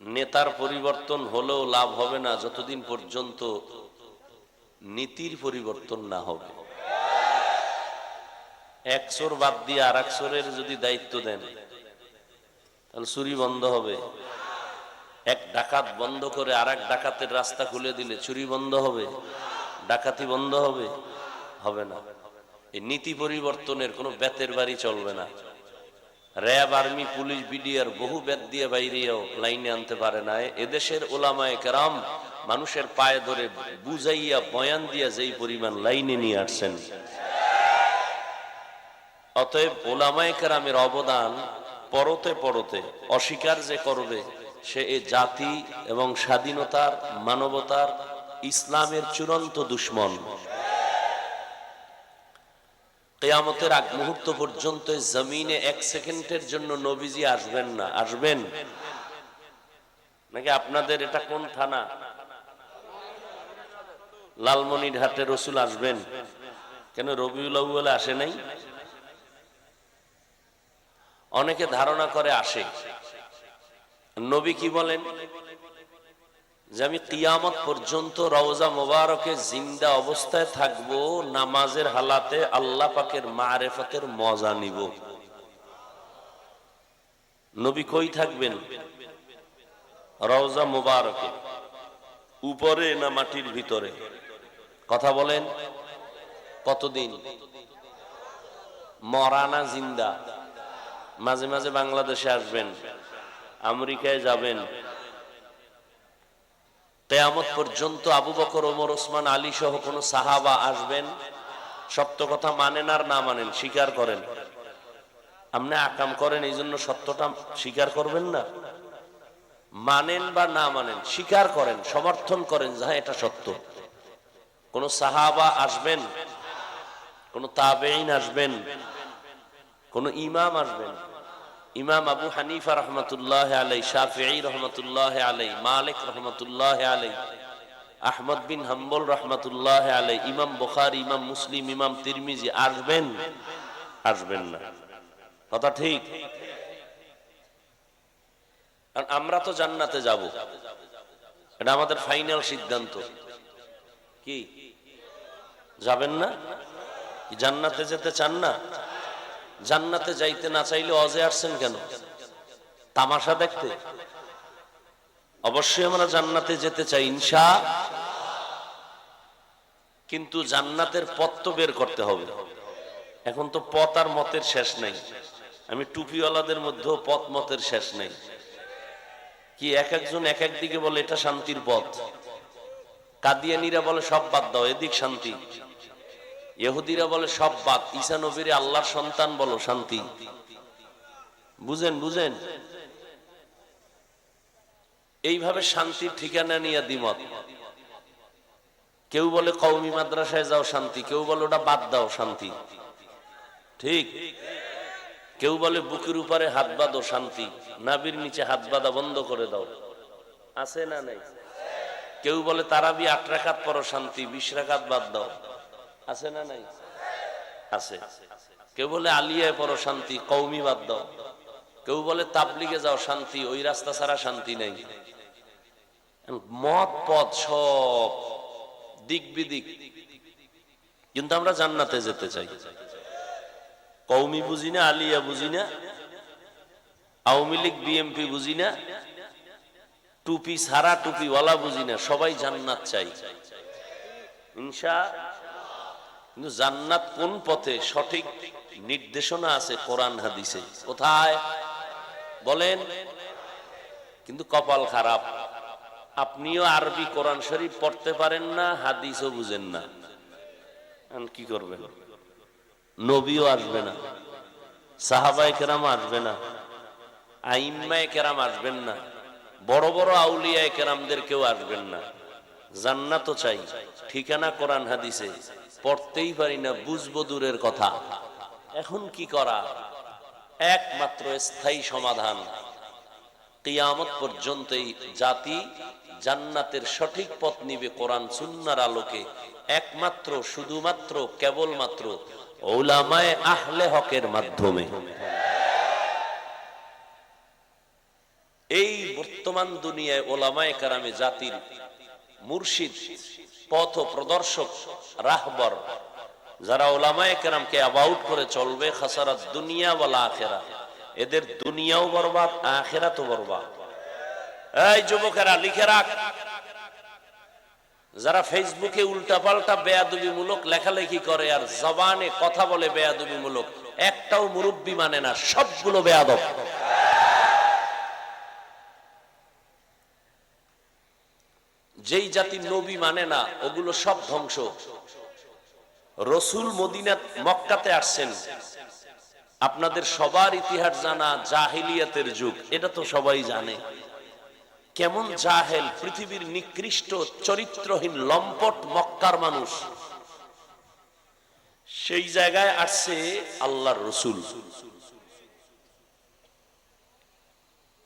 নেতার পরিবর্তন হলেও লাভ হবে না যতদিন পর্যন্ত নীতির পরিবর্তন না হবে। এক চোর বাদ দিয়ে আর এক চোরের যদি দায়িত্ব দেন, তাহলে চুরি বন্ধ হবে। এক ডাকাত বন্ধ করে আর এক ডাকাতের রাস্তা খুলে দিলে চুরি বন্ধ হবে? ডাকাতি বন্ধ হবে? হবে না। এই নীতি পরিবর্তনের কোনো বেতের বাড়ি চলবে না। র্যাব আর্মি, পুলিশ, বিডিআর বহু বেদ দিয়ে বাইরেও লাইনে আনতে পারে না এদেশের ওলামায় কেরাম মানুষের পায়ে ধরে বুঝাইয়া বয়ান দিয়া যেই পরিমাণ লাইনে নিয়ে আসছেন। অতএব ওলামায় কেরামের অবদান পরতে পরতে অস্বীকার যে করবে, সে এ জাতি এবং স্বাধীনতার, মানবতার, ইসলামের চূড়ান্ত দুশ্মন। কেয়ামতের আগ মুহূর্ত পর্যন্ত জমিনে এক সেকেন্ডের জন্য নবীজি আসবেন না। আসবেন? নাকি আপনাদের এটা কোন থানা? লালমনিরহাটে রসুল আসবেন? কেন রবিউল আউ্বালে আসে নাই? অনেকে ধারণা করে আসে। নবী কি বলেন? যে আমি কিয়ামত পর্যন্ত রওজা মোবারকে জিন্দা অবস্থায় থাকব, নামাজের হালাতে আল্লাহ পাকের মারেফতের মজা নিব। নবী কই থাকবেন? রওজা মোবারকে, উপরে না মাটির ভিতরে? কথা বলেন, কতদিন? মরানা জিন্দা? মাঝে মাঝে বাংলাদেশে আসবেন, আমেরিকায় যাবেন কেয়ামত পর্যন্ত আবু বকর, ওমর, ওসমান, আলী সহ কোন সাহাবা আসবেন? সত্য কথা মানেন আর না মানেন, স্বীকার করেন। আপনি আকাম করেন এই জন্য সত্যটা স্বীকার করবেন না। মানেন বা না মানেন, স্বীকার করেন, সমর্থন করেন যা এটা সত্য। কোন সাহাবা আসবেন? কোন তাবেইন আসবেন? কোন ইমাম আসবেন? ইমাম আবু হানিফা রহমতুল্লাহ আলাই শাফি রহমতুল্লাহ আলাই মালিক রহমতুল্লাহ আলাই আহমদ বিন হাম্বল রহমতুল্লাহ আলাই ইমাম বুখার, ইমাম মুসলিম, ইমাম তিরমিজি, আসবেন? আসবেন না। কথা ঠিক? আমরা তো জান্নাতে যাব। এটা আমাদের ফাইনাল সিদ্ধান্ত। কি? যাবেন না? জান্নাতে যেতে চান না? জান্নাতে যাইতে না চাইলে অজে আসছেন কেন? তামাশা দেখতে? অবশ্যই আমরা জান্নাতে যেতে চাই, ইনশা। কিন্তু জান্নাতের পথ তো বের করতে হবে। এখন তো পথ আর মতের শেষ নেই। আমি টুপিওয়ালাদের মধ্যেও পথ মতের শেষ নেই। কি এক একজন এক এক দিকে বলে, এটা শান্তির পথ। কাদিয়ানিরা বলে, সব বাদ দাও, এদিক শান্তি। ইহুদিরা বলে, সব বাদ ঈসা নবীরে আল্লাহর সন্তান বলো, শান্তি। বুঝেন বুঝেন? এইভাবে শান্তির ঠিকানা নিয়ে দ্বিমত। কেউ বলে কৌমি মাদ্রাসায় যাও, শান্তি। কেউ বলে, ওটা বাদ দাও, শান্তি। ঠিক? কেউ বলে, বুকের উপরে হাত বাঁধো, শান্তি। নাবির নিচে হাত বাঁধা বন্ধ করে দাও। আছে না নাই? কেউ বলে, তারাবি আট রাখাত পরো শান্তি। বিশ রাখাত বাদ দাও। আছে না নাই? আছে। কেউ বলে আলিয়ায় পড়ো শান্তি কৌমি বাদ দাও। কেউ বলে তাবলিগে যাও শান্তি, ওই রাস্তা ছাড়া শান্তি নেই। মত, পথ সব দিক বিদিক। কিন্তু আমরা জান্নাতে যেতে চাই। কৌমি বুঝি না, আলিয়া বুঝি না, আওয়ামী লীগ, বিএমপি বুঝি না, টুপি সারা টুপি ওয়ালা বুঝি না, সবাই জান্নাত চাই। ইনশা কিন্তু জান্নাত কোন পথে সঠিক নির্দেশনা আছে কোরআন হাদিসে? কোথায়? বলেন। কিন্তু কপাল খারাপ। আপনিও আরবি কোরআন শরীফ পড়তে পারেন না, হাদিসও বুঝেন না। কি করবেন? নবীও আসবে না। সাহাবাই কেরাম আসবে না। আইম্মায় কেরাম আসবেন না। বড় বড় আউলিয়ায় কেরামদের কেউ আসবেন না। জান্নাতও চাই। ঠিকানা কোরআন হাদিসে। পড়তেই পারি না, বুঝব দূরের কথা। এখন কি করা? একমাত্র স্থায়ী সমাধান। কিয়ামত পর্যন্ত এই জাতি জান্নাতের সঠিক পথ নিবে কোরআন সুন্নার আলোকে। একমাত্র, শুধুমাত্র, কেবলমাত্র ওলামায় আহলে হকের মাধ্যমে। এই বর্তমান দুনিয়ায় ওলামায়ে কারামে জাতির মুর্শিদ, পথ প্রদর্শক, রাহবর। যারা ওলামায়ে কেরামকে অ্যাবাউট করে চলবে, খাসারাত দুনিয়া বলা আখেরা এদের দুনিয়াও বরবাদ আখেরা তো বরবাদ। এই যুবকেরা, লিখে রাখ। যারা ফেসবুকে উল্টাপাল্টা বেয়াদবি মূলক লেখালেখি করে আর জবানে কথা বলে বেয়াদবি মূলক একটাও মুরব্বী মানে না, সবগুলো বেয়াদব। যেই জাতি নবী মানে না, ওগুলো সব ধ্বংস। রসুল মদিনাত মক্কাতে আসছেন। আপনাদের সবার ইতিহাস জানা জাহিলিয়াতের যুগ, এটা তো সবাই জানে। কেমন জাহেল, পৃথিবীর নিকৃষ্ট, চরিত্রহীন, লম্পট মক্কার মানুষ। সেই জায়গায় আসছে আল্লাহর রসুল।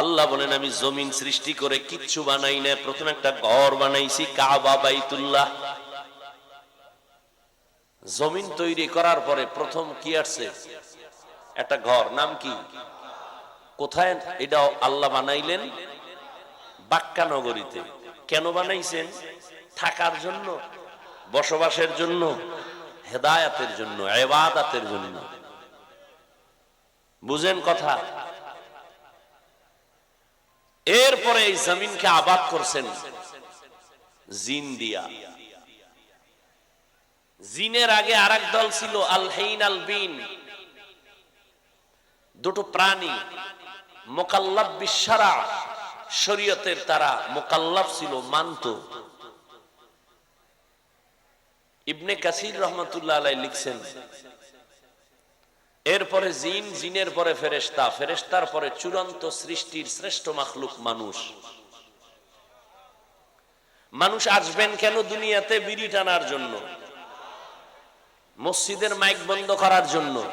আল্লাহ বলেন, আমি জমিন সৃষ্টি করে কিচ্ছু বানাই না প্রথম একটা ঘর বানাইছি, কাবা, বাইতুল্লাহ। জমিন তৈরি করার পরে প্রথম কি আসছে? একটা ঘর। নাম কি? কোথায়? এটা আল্লাহ বানাইলেন বাক্কা নগরীতে। কেন বানাইছেন? থাকার জন্য, বসবাসের জন্য, হেদায়াতের জন্য, এবাদাতের জন্য। বুঝেন কথা? এরপরে এই জমিনকে আবাদ করছেন জিন দিয়া। জিনের আগে আর দল ছিল আল হেইন আল বিন। দুটো প্রাণী, মোকাল্লাব বিশারা শরীয়তের তারা মোকাল্লাব ছিল, মানত। ইবনে কাসির রহমতুল্লাহ আলাই লিখছেন এরপরে জিন, জিনের পরে ফেরেস্তা ফেরেস্তার পরে চূড়ান্ত সৃষ্টির শ্রেষ্ঠ মাখলুক মানুষ। মানুষ আসবেন কেন দুনিয়াতে বিড়ি টানার জন্য? মসজিদের মাইক বন্ধ করার জন্য?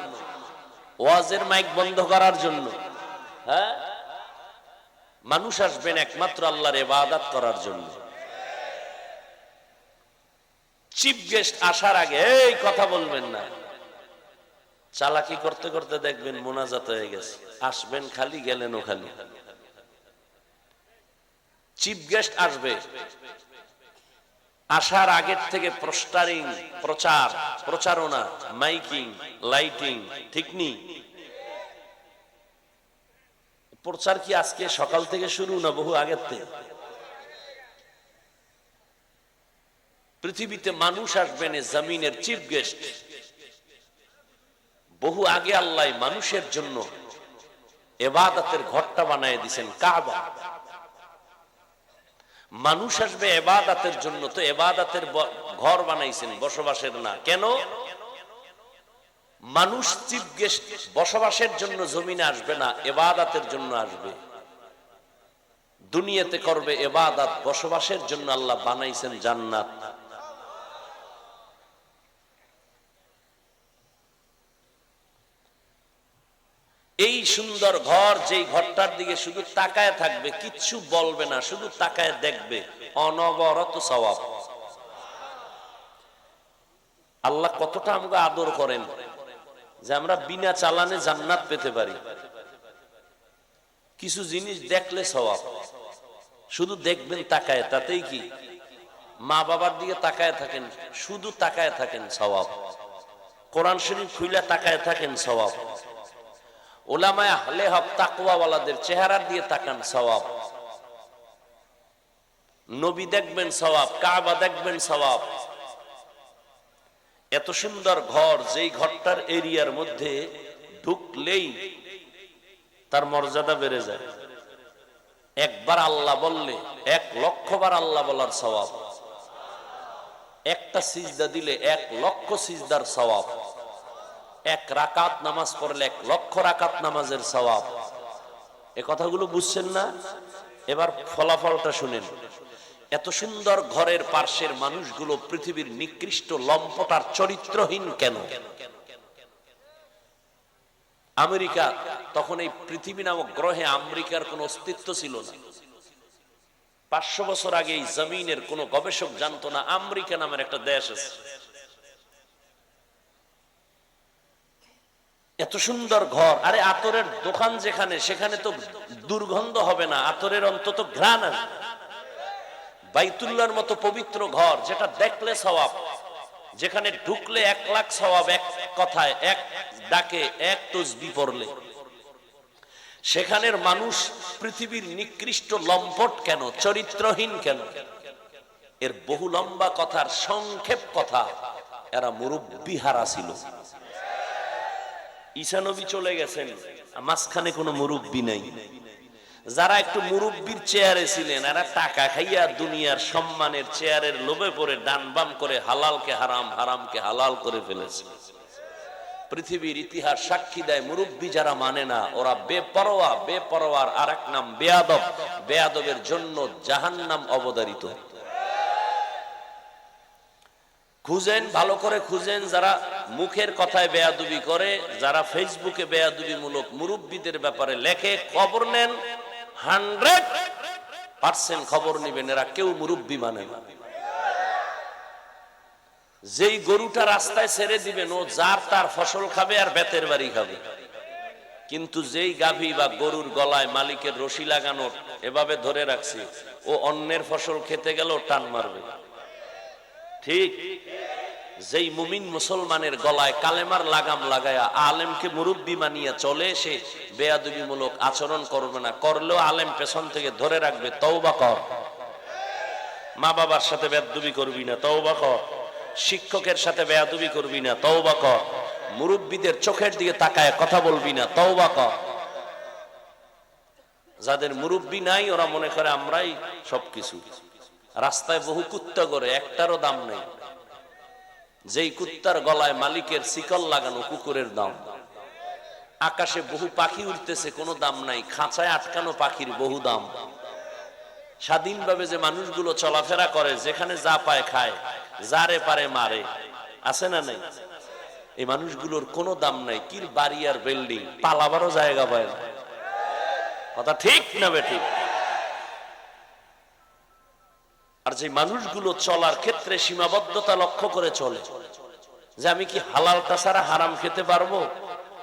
ওয়াজের মাইক বন্ধ করার জন্য? হ্যাঁ? মানুষ আসবেন একমাত্র আল্লাহর এবাদাত করার জন্য। চিফ গেস্ট আসার আগে, এই কথা বলবেন না। চালাকি করতে করতে দেখবেন মোনাজাত হয়ে গেছে। আসবেন খালি গেলেনও খালি চিফ গেস্ট আসবে। আসার আগের থেকে প্রস্টারিং, প্রচার, প্রচারণা, মাইকিং, লাইটিং, ঠিক নি প্রচার কি আজকে সকাল থেকে শুরু না বহু আগের থেকে? পৃথিবীতে মানুষ আসবেন জমিনের চিফ গেস্ট বহু আগে আল্লাহ মানুষের জন্য এবাদতের ঘরটা বানায় দিছেন কাবা। মানুষ আসবে এবাদাতের জন্য, তো এবাদাতের ঘর বানাইছেন, বসবাসের না। কেন? মানুষ গেস্ট বসবাসের জন্য জমিনে আসবে না, এবাদাতের জন্য আসবে। দুনিয়াতে করবে এবাদাত, বসবাসের জন্য আল্লাহ বানাইছেন জান্নাত। এই সুন্দর ঘর যেই ঘরটার দিকে শুধু তাকায় থাকবে, কিচ্ছু বলবে না, শুধু তাকায় দেখবে। অনবরত সবাব আল্লাহ কতটা আমাকে আদর করেন যে আমরা বিনা চালানে জান্নাত পেতে পারি। কিছু জিনিস দেখলে সবাব শুধু দেখবেন, তাকায়, তাতেই কি? মা বাবার দিকে তাকায় থাকেন, শুধু তাকায় থাকেন সবাব কোরআন শরীফ খুইলা তাকায় থাকেন সবাব ওলামায় হক তাকুয়াওয়ালাদের দিয়ে তাকান নবী দেখবেন কাবা দেখবেন এত সুন্দর ঘর, যেই ঘরটার এরিয়ার মধ্যে ঢুকলেই তার মর্যাদা বেড়ে যায়। একবার আল্লাহ বললে, এক লক্ষবার আল্লাহ বলার স্বভাব একটা সিজদা দিলে এক লক্ষ সিজদার স্বভাব এক রাকাত নামাজ পড়লে এক লক্ষ রাকাত নামাজের সওয়াব। এ কথাগুলো বুঝছেন না? এবার ফলাফলটা শুনেন। এত সুন্দর ঘরের পার্শ্বের মানুষগুলো পৃথিবীর নিকৃষ্ট লম্পটার চরিত্রহীন কেন? আমেরিকা তখন এই পৃথিবী নামক গ্রহে আমেরিকার কোন অস্তিত্ব ছিল না। পাঁচশো বছর আগে এই জমিনের কোন গবেষক জানতো না আমেরিকা নামের একটা দেশ আছে। এত সুন্দর ঘর। আরে আতরের দোকান যেখানে, সেখানে তো দুর্গন্ধ হবে না, আতরের অন্তত ঘ্রাণ আসবে বাইতুল্লার মতো পবিত্র ঘর, যেটা দেখলে সওয়াব। যেখানে ঢুকলে এক লাখ সওয়াব এক কথায়, এক ডাকে, এক তসবি পড়লে। সেখানের মানুষ পৃথিবীর নিকৃষ্ট লম্পট কেন, চরিত্রহীন কেন? এর বহু লম্বা কথার সংক্ষেপ কথা, এরা মুরব্বী হারা ছিল ঈশানবী চলে গেছেন মাঝখানে কোনো মুরব্বী নাই। যারা একটু মুরব্বীর চেয়ারে ছিলেন, এরা টাকা খাইয়া দুনিয়ার সম্মানের চেয়ারের লোভে পড়ে ডান বাম করে হালালকে হারাম, হারামকে হালাল করে ফেলেছে। পৃথিবীর ইতিহাস সাক্ষী দেয়, মুরব্বী যারা মানে না, ওরা বেপরোয়া, বেপরোয়ার আর এক নাম বেয়াদব। বেয়াদবের জন্য জাহান্নাম অবদারিত খুঁজেন, ভালো করে খুঁজেন যারা মুখের কথায় বেয়াদুবি করে, যারা ফেসবুকে বেয়াদুবি মূলক মুরব্বীদের ব্যাপারে লেখে, খবর নেন হান্ড্রেড পার্সেন্ট খবর নিবেন, এরা কেউ মুরব্বী মানে না। যেই গরুটা রাস্তায় ছেড়ে দিবেন, ও যার তার ফসল খাবে আর বেতের বাড়ি খাবে। কিন্তু যেই গাভী বা গরুর গলায় মালিকের রশি লাগানোর এভাবে ধরে রাখছি, ও অন্যের ফসল খেতে গেলেও টান মারবে। ঠিক? যেই মুমিন মুসলমানের গলায় কালেমার লাগাম লাগায়া আলেমকে মুরব্বী মানিয়া চলে সে বেয়াদবিমূলক আচরণ করবে না, করলেও আলেম পেছন থেকে ধরে রাখবে, তওবা কর। মা বাবার সাথে বেয়াদবি করবি না, তওবা কর। শিক্ষকের সাথে বেয়াদবি করবি না, তওবা কর। মুরব্বীদের চোখের দিকে তাকায় কথা বলবি না, তওবা কর। যাদের মুরব্বী নাই, ওরা মনে করে আমরাই সবকিছু। রাস্তায় বহু কুত্তা করে, একটারও দাম নেই। যেই কুত্তার গলায় মালিকের শিকল লাগানো কুকুরের দাম। আকাশে বহু পাখি উঠতেছে কোনো দাম নাই। খাঁচায় আটকানো পাখির বহু দাম। স্বাধীনভাবে যে মানুষগুলো চলাফেরা করে, যেখানে যা পায় খায়, যারে পারে মারে। আছে না নাই? এই মানুষগুলোর কোনো দাম নাই। কির বাড়ি আর বিল্ডিং, পালাবারও জায়গা পায় কথা ঠিক না বে যে মানুষগুলো চলার ক্ষেত্রে সীমাবদ্ধতা লক্ষ্য করে চলে, যে আমি কি হালালটা ছাড়া হারাম খেতে পারব?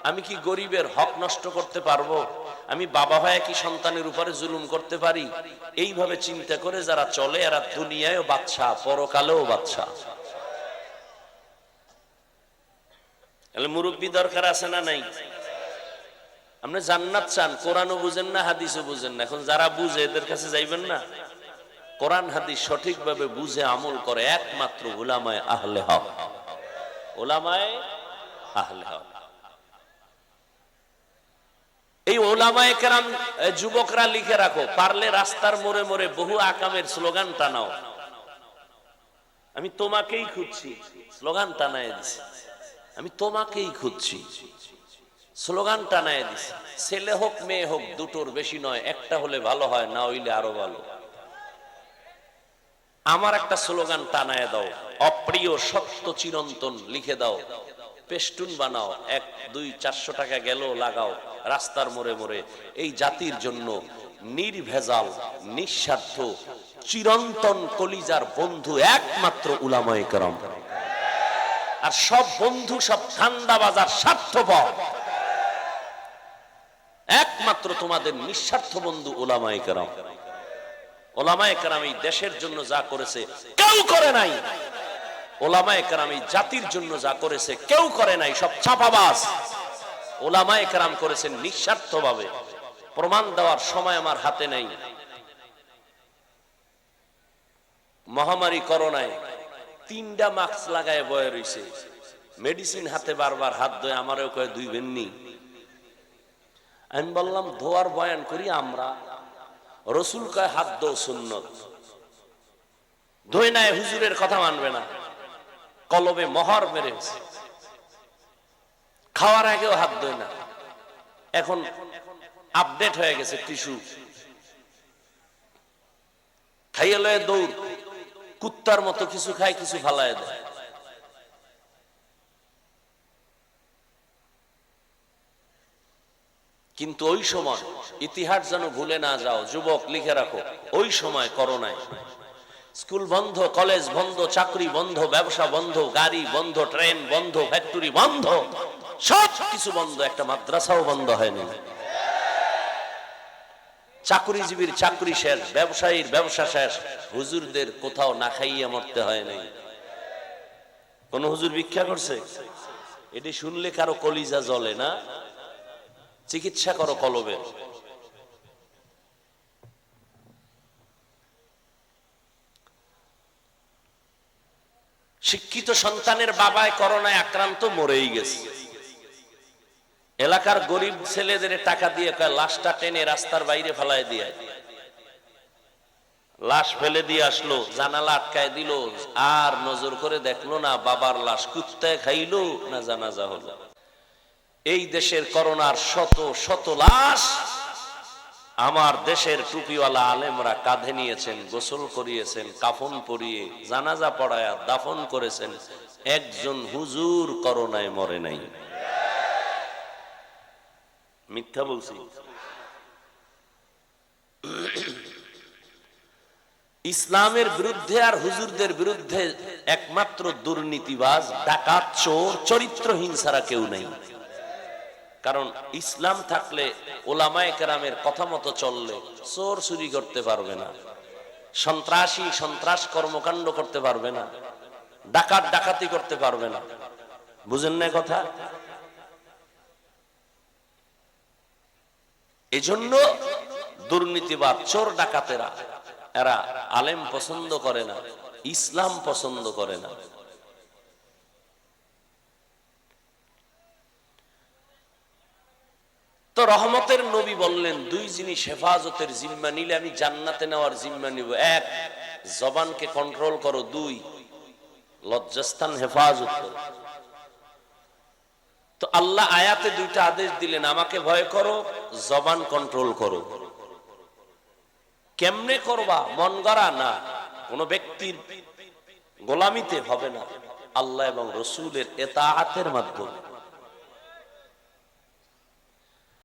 আমি কি গরিবের হক নষ্ট করতে পারব? আমি বাবা ভাইয়া কি সন্তানের উপরে জুলুম করতে পারি? এইভাবে চিন্তা করে যারা চলে, এরা দুনিয়ায়ও বাচ্চা পরকালেও বাচ্চা মুরব্বী দরকার আছে না নাই? আপনি জান্নাত চান, কোরআনও বুঝেন না, হাদিসও বুঝেন না। এখন যারা বুঝে, এদের কাছে যাইবেন না? কোরআন হাদিস সঠিকভাবে বুঝে আমল করে একমাত্র ওলামায় আহলে হক। ওলামায় আহলে হক। এই ওলামায় কেরাম যুবকরা লিখে রাখো, পারলে রাস্তার মোড়ে মোড়ে বহু আকামের স্লোগান টানাও। আমি তোমাকেই খুঁজছি, স্লোগান টানায় দিছি। আমি তোমাকেই খুঁজছি, স্লোগান টানায় দিছি। ছেলে হোক, মেয়ে হোক, দুটোর বেশি নয়, একটা হলে ভালো হয়, না হইলে আরও ভালো। আমার একটা স্লোগান টানায় দাও, অপ্রিয় সত্য চিরন্তন লিখে দাও। পেস্টুন বানাও, এক, দুই, চারশো টাকা গেল লাগাও, রাস্তার মোড়ে মোড়ে। এই জাতির জন্য নির্ভেজাল, নিঃস্বার্থ, চিরন্তন কলিজার বন্ধু একমাত্র উলাময় করম। আর সব বন্ধু, সব ঠান্ডা বাজার স্বার্থপর। একমাত্র তোমাদের নিঃস্বার্থ বন্ধু ওলামায় কেরাম। ওলামায় কেরাম এই দেশের জন্য যা করেছে, কেউ করে নাই। ওলামায় কেরাম এই জাতির জন্য যা করেছে, কেউ করে নাই, সব করেছেন নিঃস্বার্থ ভাবে প্রমাণ দেওয়ার সময় আমার হাতে নেই। মহামারী করোনায় তিনটা মাস্ক লাগায় বয়ে রয়েছে মেডিসিন হাতে বারবার হাত ধোয়, আমারও কয়ে দুই বেননি। আমি বললাম, ধোয়ার বয়ান করি আমরা। রসুল কয়, হাত দো সুন্নত। ধোয় নাই হুজুরের কথা মানবে না। কলবে মহর মেরেছে। খাওয়ার আগেও হাত ধোয় না। এখন আপডেট হয়ে গেছে টিস্যু। খাইয়ে লয়ে দৌড়। কুত্তার মতো কিছু খায়, কিছু ফালায় দেয়। কিন্তু ওই সময় ইতিহাস যেন ভুলে না যাও, যুবক লিখে রাখো, ওই সময় করোনায়। স্কুল বন্ধ, কলেজ বন্ধ, চাকরি বন্ধ, ব্যবসা বন্ধ, গাড়ি বন্ধ, ট্রেন বন্ধ, ফ্যাক্টরি বন্ধ, সব কিছু বন্ধ, একটা মাদ্রাসাও বন্ধ হয়নি। চাকরিজীবীর চাকরি শেষ, ব্যবসায়ীর ব্যবসা শেষ, হুজুরদের কোথাও না খাইয়ে মরতে হয় নাই কোন হুজুর ভিক্ষা করছে? এটি শুনলে কারও কলিজা জ্বলে না? চিকিৎসা করো কলবের শিক্ষিত সন্তানের বাবায় করোনায় আক্রান্ত মরেই গেছে। এলাকার গরিব ছেলেদের টাকা দিয়ে লাশটা টেনে রাস্তার বাইরে ফেলায় দিয়ে। লাশ ফেলে দিয়ে আসলো, জানালা আটকায় দিল, আর নজর করে দেখল না বাবার লাশ কুত্তায় খাইলো না জানাজা হলো। এই দেশের করোনার শত শত লাশ আমার দেশের টুপিওয়ালা আলেমরা কাঁধে নিয়েছেন, গোসল করিয়েছেন, কাফন পরিয়ে, জানাজা পড়ায়া, দাফন করেছেন। একজন হুজুর করোনায় মরে নাই। মিথ্যা বলছি। ইসলামের বিরুদ্ধে আর হুজুরদের বিরুদ্ধে একমাত্র দুর্নীতিবাজ, ডাকাত, চোর, চরিত্রহীন ছাড়া কেউ নেই। কারণ ইসলাম থাকলে ওলামায় কেরামের কথা মতো চললে চোর চুরি করতে পারবে না, সন্ত্রাসী সন্ত্রাস কর্মকাণ্ড করতে পারবে না, ডাকাত ডাকাতি করতে পারবে না। বুঝেন না কথা? এজন্য দুর্নীতিবাদ, চোর ডাকাতেরা, এরা আলেম পছন্দ করে না, ইসলাম পছন্দ করে না। তো রহমতের নবী বললেন, দুই জিনিস হেফাজতের জিম্মা নিলে আমি জান্নাতে নেওয়ার জিম্মা নিব। এক, জবানকে কন্ট্রোল করো। দুই, লজ্জাস্থান হেফাজত করো। তো আল্লাহ আয়াতে দুইটা আদেশ দিলেন, আমাকে ভয় করো, জবান কন্ট্রোল করো। কেমনে করবা? মন গড়া? না। কোন ব্যক্তির গোলামিতে হবে না। আল্লাহ এবং রসুলের এতাহাতের মাধ্যমে।